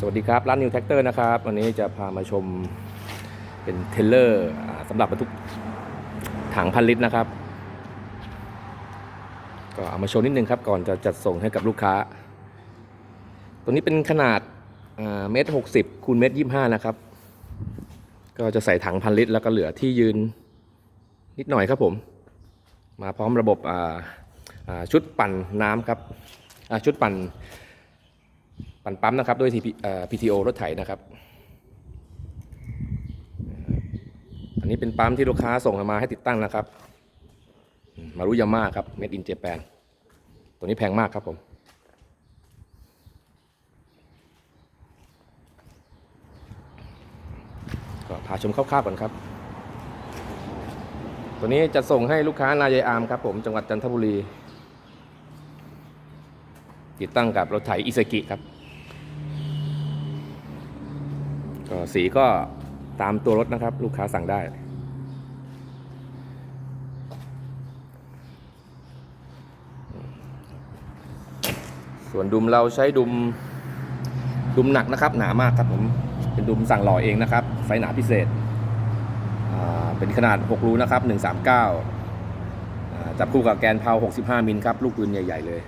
สวัสดีครับ ร้านนิวแท็กเตอร์นะครับ วันนี้จะพามาชมเป็นเทเลอร์สำหรับบรรทุกถังพันลิตรนะครับ ก็เอามาโชว์นิดนึงครับ ก่อนจะจัดส่งให้กับลูกค้า ตัวนี้เป็นขนาดเมตรหกสิบคูณเมตรยี่ห้านะครับ ก็จะใส่ถังพันลิตร แล้วก็เหลือที่ยืนนิดหน่อยครับผม มาพร้อมระบบชุดปั่นน้ำครับชุดปั่น ปั่นปั๊มนะครับด้วย PTO รถไถนะครับ อันนี้เป็นปั๊มที่ลูกค้าส่งมาให้ติดตั้งนะครับ มารุยาม่าครับ Made in Japan ตัวนี้แพงมากครับผมก็พาชมคร่าวๆก่อนครับ ตัวนี้จะส่งให้ลูกค้านายายอามครับผมจังหวัดจันทบุรี ติดตั้งกับรถไถอิซากิครับ ก็สีก็ตามตัวรถนะครับ ลูกค้าสั่งได้ ส่วนดุมเราใช้ดุม ดุมหนักนะครับ หนามากครับผม เป็นดุมสั่งหล่อเองนะครับ ไซส์หนาพิเศษ เป็นขนาด 6 รูนะครับ 139อ่าจับคู่กับแกนเพา65 มิลครับ ลูกปืนใหญ่ ๆ เลย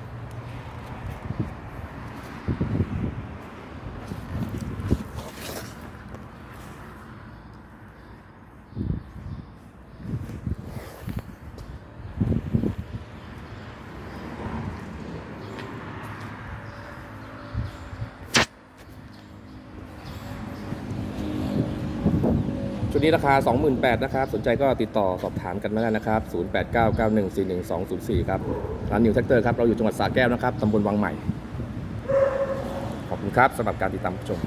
ชุดนี้ราคา 28,000นะครับ สนใจก็ติดต่อสอบถามกันมาได้นะครับ 0899141204 ครับ ร้านนิวแท็กเตอร์ครับ เราอยู่จังหวัดสระแก้วนะครับ ตำบลวังใหม่ ขอบคุณครับสำหรับการติดตามชม